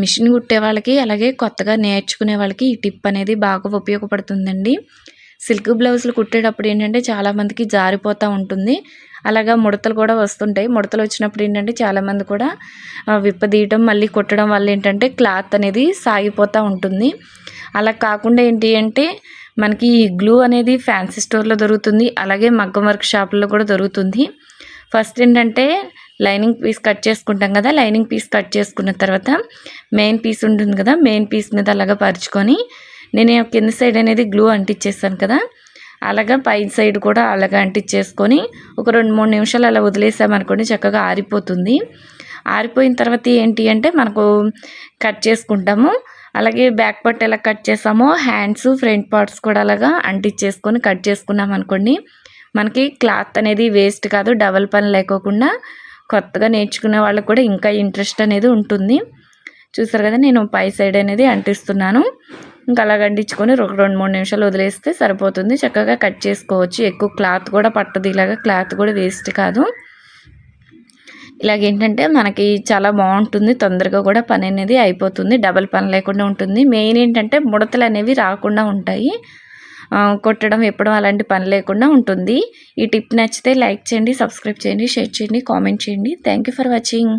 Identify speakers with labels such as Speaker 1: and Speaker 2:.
Speaker 1: Machine కుట్టే వాళ్ళకి అలాగే కొత్తగా నేర్చుకునే వాళ్ళకి ఈ టిప్ అనేది బాగా ఉపయోగపడుతుందండి. సిల్క్ బ్లౌజులు కుట్టేటప్పుడు ఏంటంటే చాలామందికి జారిపోతూ ఉంటుంది. అలాగా ముడతలు కూడా వస్తుంటాయి. ముడతలు వచ్చినప్పుడు ఏంటంటే చాలామంది కూడా విప్పదీయటం మళ్ళీ కుట్టడం వల్ల ఏంటంటే క్లాత్ అనేది సాగిపోతూ ఉంటుంది. అలా కాకుండా ఏంటి అంటే మనకి ఈ గ్లూ అనేది ఫ్యాన్సీ స్టోర్లో దొరుకుతుంది. అలాగే మగ్గం వర్క్ షాపుల్లో కూడా దొరుకుతుంది. ఫస్ట్ ఏంటంటే లైనింగ్ పీస్ కట్ చేసుకుంటాం కదా లైనింగ్ పీస్ కట్ చేసుకున్న తర్వాత మెయిన్ పీస్ ఉంటుంది కదా మెయిన్ పీస్ మీద అలాగా పరుచుకొని నేను కింద సైడ్ అనేది గ్లూ అంటించేసాను కదా అలాగా పైన సైడ్ కూడా అలాగా అంటించేసుకొని ఒక రెండు మూడు నిమిషాలు అలా వదిలేసామనుకోండి చక్కగా ఆరిపోతుంది. ఆరిపోయిన తర్వాత ఏంటి అంటే మనకు కట్ చేసుకుంటాము అలాగే బ్యాక్ పార్ట్ ఎలా కట్ చేసామో హ్యాండ్స్ ఫ్రంట్ పార్ట్స్ కూడా అలాగా అంటించేసుకొని కట్ చేసుకున్నాం అనుకోండి మనకి క్లాత్ అనేది వేస్ట్ కాదు డబల్ పని లేకోకుండా కొత్తగా నేర్చుకునే వాళ్ళకి కూడా ఇంకా ఇంట్రెస్ట్ అనేది ఉంటుంది. చూసారు కదా నేను పై సైడ్ అనేది అంటిస్తున్నాను. ఇంకా అలాగ అంటించుకొని ఒక రెండు మూడు నిమిషాలు వదిలేస్తే సరిపోతుంది. చక్కగా కట్ చేసుకోవచ్చు. ఎక్కువ క్లాత్ కూడా పట్టదు. ఇలాగ క్లాత్ కూడా వేస్ట్ కాదు. ఇలాగేంటంటే మనకి చాలా బాగుంటుంది. తొందరగా కూడా పని అనేది అయిపోతుంది. డబల్ పని లేకుండా ఉంటుంది. మెయిన్ ఏంటంటే ముడతలు అనేవి రాకుండా ఉంటాయి. కొట్టడం ఇప్పడం అలాంటి పని లేకుండా ఉంటుంది. ఈ టిప్ నచ్చితే లైక్ చేయండి సబ్స్క్రైబ్ చేయండి షేర్ చేయండి కామెంట్ చేయండి. Thank you for watching